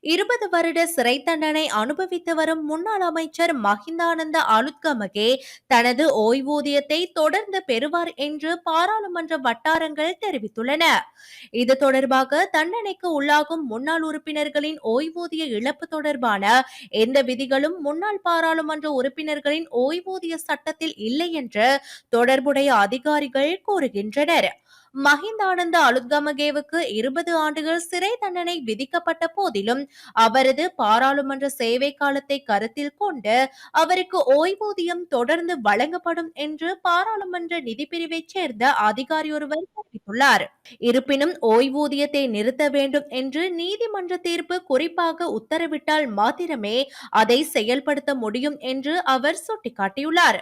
இருபது வருட சிறை தண்டனை அனுபவித்து வரும் முன்னாள் அமைச்சர் மஹிந்தானந்த அலுத்கமகே தனது ஓய்வூதியத்தை தொடர்ந்து பெறுவார் என்று பாராளுமன்ற வட்டாரங்கள் தெரிவித்துள்ளன. இது தொடர்பாக தண்டனைக்கு உள்ளாகும் முன்னாள் உறுப்பினர்களின் ஓய்வூதிய இழப்பு தொடர்பான எந்த விதிகளும் முன்னாள் பாராளுமன்ற உறுப்பினர்களின் ஓய்வூதிய சட்டத்தில் இல்லை என்று தொடர்புடைய அதிகாரிகள் கூறுகின்றனர். மஹிந்தானந்த அலுத்கமகேவுக்கு இருபது ஆண்டுகள் சிறை தண்டனை விதிக்கப்பட்ட போதிலும் அவரது பாராளுமன்ற சேவை காலத்தை கருத்தில் கொண்டு அவருக்கு ஓய்வூதியம் தொடர்ந்து வழங்கப்படும் என்று பாராளுமன்ற நிதிப்பிரிவைச் சேர்ந்த அதிகாரி ஒருவர் தெரிவித்துள்ளார். இருப்பினும் ஓய்வூதியத்தை நிறுத்த வேண்டும் என்று நீதிமன்ற தீர்ப்பு குறிப்பாக உத்தரவிட்டால் மாத்திரமே அதை செயல்படுத்த முடியும் என்று அவர் சுட்டிக்காட்டியுள்ளார்.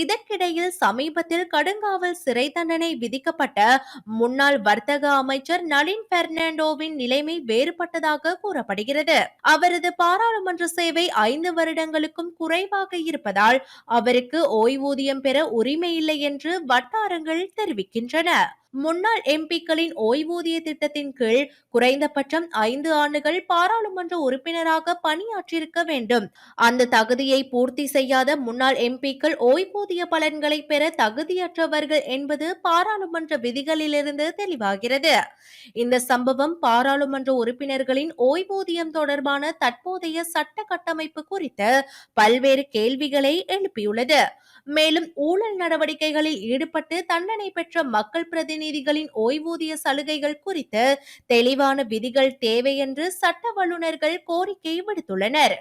இதற்கிடையில் சமீபத்தில் கடுங்காவல் சிறை தண்டனை விதிக்கப்பட்ட முன்னாள் வர்த்தக அமைச்சர் நளின் பெர்னாண்டோவின் நிலைமை வேறுபட்டதாக கூறப்படுகிறது. அவரது பாராளுமன்ற சேவை ஐந்து வருடங்களுக்கும் குறைவாக இருப்பதால் அவருக்கு ஓய்வூதியம் பெற உரிமையில்லை என்று வட்டாரங்கள் தெரிவிக்கின்றன. முன்னாள் எம்பிக்களின் ஓய்வூதிய திட்டத்தின் கீழ் குறைந்தபட்சம் ஐந்து ஆண்டுகள் பாராளுமன்ற உறுப்பினராக பணியாற்றியிருக்க வேண்டும். அந்த தகுதியை பூர்த்தி செய்யாத முன்னாள் எம்பிக்கள் ஓய்வூதிய பலன்களை பெற தகுதியற்றவர்கள் என்பது பாராளுமன்ற விதிகளிலிருந்து தெளிவாகிறது. இந்த சம்பவம் பாராளுமன்ற உறுப்பினர்களின் ஓய்வூதியம் தொடர்பான தற்போதைய சட்ட கட்டமைப்பு குறித்து பல்வேறு கேள்விகளை எழுப்பியுள்ளது. மேலும் ஊழல் நடவடிக்கைகளில் ஈடுபட்டு தண்டனை பெற்ற மக்கள் பிரதிநிதிகளின் ஓய்வூதிய சலுகைகள் குறித்து தெளிவான விதிகள் தேவை என்று சட்ட வல்லுநர்கள் கோரிக்கை விடுத்துள்ளனர்.